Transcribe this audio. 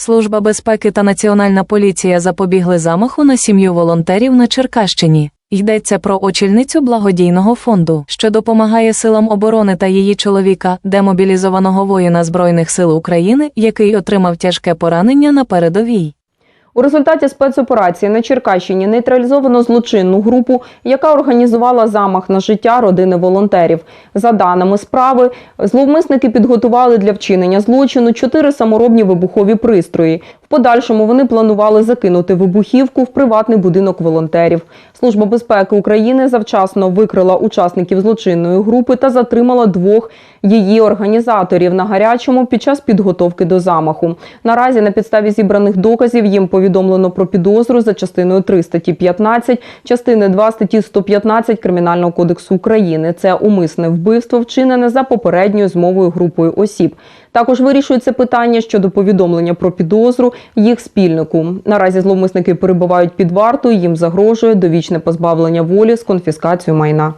Служба безпеки та Національна поліція запобігли замаху на сім'ю волонтерів на Черкащині. Йдеться про очільницю благодійного фонду, що допомагає силам оборони та її чоловіка, демобілізованого воїна Збройних сил України, який отримав тяжке поранення на передовій. У результаті спецоперації на Черкащині нейтралізовано злочинну групу, яка організувала замах на життя родини волонтерів. За даними справи, зловмисники підготували для вчинення злочину чотири саморобні вибухові пристрої. Подальшому вони планували закинути вибухівку в приватний будинок волонтерів. Служба безпеки України завчасно викрила учасників злочинної групи та затримала двох її організаторів на гарячому під час підготовки до замаху. Наразі на підставі зібраних доказів їм повідомлено про підозру за частиною 3 статті 15, частини 2 статті 115 Кримінального кодексу України. Це умисне вбивство, вчинене за попередньою змовою групою осіб. Також вирішується питання щодо повідомлення про підозру їх спільнику. Наразі зловмисники перебувають під вартою, їм загрожує довічне позбавлення волі з конфіскацією майна.